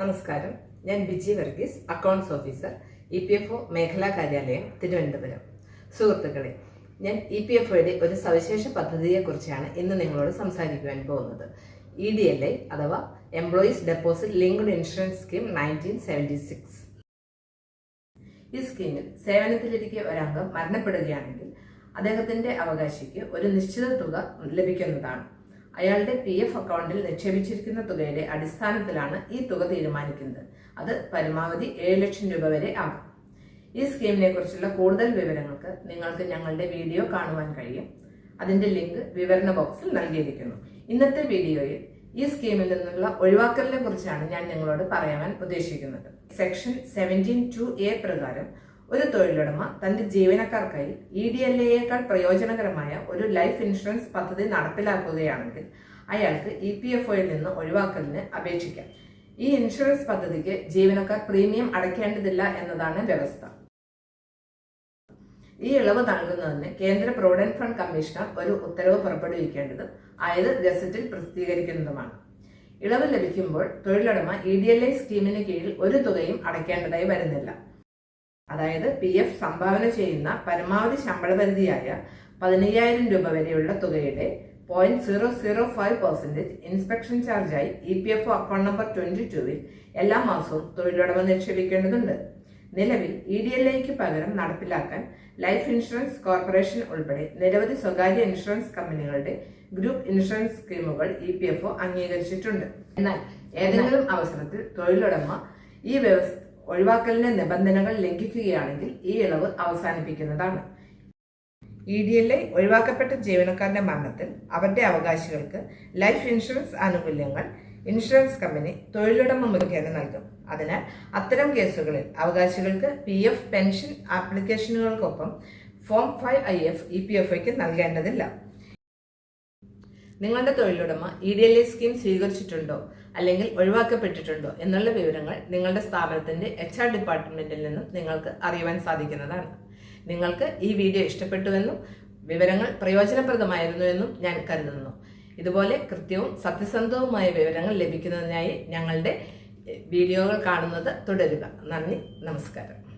നമസ്കാരം. ഞാൻ Biji Varghese accounts officer E P F O മേഖലാ കാര്യാലയം തിരുവനന്തപുരം. സുഹൃത്തുക്കളെ ഞാൻ ഇ പി എഫ് ഒയുടെ ഒരു സവിശേഷ പദ്ധതിയെക്കുറിച്ചാണ് ഇന്ന് നിങ്ങളോട് സംസാരിക്കുവാൻ പോകുന്നത്. ഇ ഡി എൽ ഐ അഥവാ employees deposit linked insurance scheme nineteen seventy six ഈ സ്കീമിൽ സേവനത്തിലിരിക്കെ ഒരംഗം മരണപ്പെടുകയാണെങ്കിൽ അദ്ദേഹത്തിന്റെ അവകാശിക്ക് ഒരു നിശ്ചിത തുക ലഭിക്കുന്നതാണ്. അയാളുടെ പി എഫ് അക്കൗണ്ടിൽ നിക്ഷേപിച്ചിരിക്കുന്ന തുകയുടെ അടിസ്ഥാനത്തിലാണ് ഈ തുക തീരുമാനിക്കുന്നത്. അത് പരമാവധി ഏഴ് ലക്ഷം രൂപ വരെ ആകും. ഈ സ്കീമിനെ കുറിച്ചുള്ള കൂടുതൽ വിവരങ്ങൾക്ക് നിങ്ങൾക്ക് ഞങ്ങളുടെ വീഡിയോ കാണുവാൻ കഴിയും. അതിന്റെ ലിങ്ക് വിവരണ ബോക്സിൽ നൽകിയിരിക്കുന്നു. ഇന്നത്തെ വീഡിയോയിൽ ഈ സ്കീമിൽ നിന്നുള്ള ഒഴിവാക്കലിനെ കുറിച്ചാണ് ഞാൻ നിങ്ങളോട് പറയാൻ ഉദ്ദേശിക്കുന്നത്. സെക്ഷൻ സെവന്റീൻ ടു എ പ്രകാരം ഒരു തൊഴിലുടമ തന്റെ ജീവനക്കാർക്കായി ഇ ഡി എൽ എയേക്കാൾ പ്രയോജനകരമായ ഒരു ലൈഫ് ഇൻഷുറൻസ് പദ്ധതി നടപ്പിലാക്കുകയാണെങ്കിൽ അയാൾക്ക് ഇ പി എഫ് ഒയിൽ നിന്ന് ഒഴിവാക്കലിന് അപേക്ഷിക്കാം. ഈ ഇൻഷുറൻസ് പദ്ധതിക്ക് ജീവനക്കാർ പ്രീമിയം അടയ്ക്കേണ്ടതില്ല എന്നതാണ് വ്യവസ്ഥ. ഈ ഇളവ് നൽകുന്നതിന് കേന്ദ്ര പ്രൊവിഡന്റ് ഫണ്ട് കമ്മീഷണർ ഒരു ഉത്തരവ് പുറപ്പെടുവിക്കേണ്ടതും ആയത് ഗസറ്റിൽ പ്രസിദ്ധീകരിക്കുന്നതുമാണ്. ഇളവ് ലഭിക്കുമ്പോൾ തൊഴിലുടമ ഇ ഡി എൽ ഐ സ്കീമിന് കീഴിൽ ഒരു തുകയും അടയ്ക്കേണ്ടതായി വരുന്നില്ല. അതായത് പി എഫ് സംഭാവന ചെയ്യുന്ന പരമാവധി ശമ്പള പരിധിയായ പതിനയ്യായിരം രൂപ വരെയുള്ള തുകയുടെ point zero zero five percentage inspection ചാർജായി E P F account number twenty ടുവിൽ എല്ലാ മാസവും തൊഴിലുടമ നിക്ഷേപിക്കേണ്ടതുണ്ട്. നിലവിൽ ഇ ഡി എൽ ഐക്ക് പകരം നടപ്പിലാക്കാൻ ലൈഫ് ഇൻഷുറൻസ് കോർപ്പറേഷൻ ഉൾപ്പെടെ നിരവധി സ്വകാര്യ ഇൻഷുറൻസ് കമ്പനികളുടെ ഗ്രൂപ്പ് ഇൻഷുറൻസ് സ്കീമുകൾ ഇ പി എഫ് ഒ അംഗീകരിച്ചിട്ടുണ്ട്. എന്നാൽ ഏതെങ്കിലും അവസരത്തിൽ തൊഴിലുടമ ഈ വ്യവസ്ഥ ഒഴിവാക്കലിന്റെ നിബന്ധനകൾ ലംഘിക്കുകയാണെങ്കിൽ ഈ ഇളവ് അവസാനിപ്പിക്കുന്നതാണ്. ഇ ഡി എൽ ഐ ഒഴിവാക്കപ്പെട്ട ജീവനക്കാരന്റെ മരണത്തിൽ അവരുടെ അവകാശികൾക്ക് ലൈഫ് ഇൻഷുറൻസ് ആനുകൂല്യങ്ങൾ ഇൻഷുറൻസ് കമ്പനി തൊഴിലുടമ മുഖേന നൽകും. അതിനാൽ അത്തരം കേസുകളിൽ അവകാശികൾക്ക് P F pension ആപ്ലിക്കേഷനുകൾക്കൊപ്പം form five I F E P F ഐക്ക് നൽകേണ്ടതില്ല. നിങ്ങളുടെ തൊഴിലുടമ E D L I scheme സ്വീകരിച്ചിട്ടുണ്ടോ? അല്ലെങ്കിൽ ഒഴിവാക്കപ്പെട്ടിട്ടുണ്ടോ? എന്നുള്ള വിവരങ്ങൾ നിങ്ങളുടെ സ്ഥാപനത്തിന്റെ എച്ച് ആർ ഡിപ്പാർട്ട്മെന്റിൽ നിന്നും നിങ്ങൾക്ക് അറിയുവാൻ സാധിക്കുന്നതാണ്. നിങ്ങൾക്ക് ഈ വീഡിയോ ഇഷ്ടപ്പെട്ടുവെന്നും വിവരങ്ങൾ പ്രയോജനപ്രദമായിരുന്നു എന്നും ഞാൻ കരുതുന്നു. ഇതുപോലെ കൃത്യവും സത്യസന്ധവുമായ വിവരങ്ങൾ ലഭിക്കുന്നതിനായി ഞങ്ങളുടെ വീഡിയോകൾ കാണുന്നത് തുടരുക. നന്ദി. നമസ്കാരം.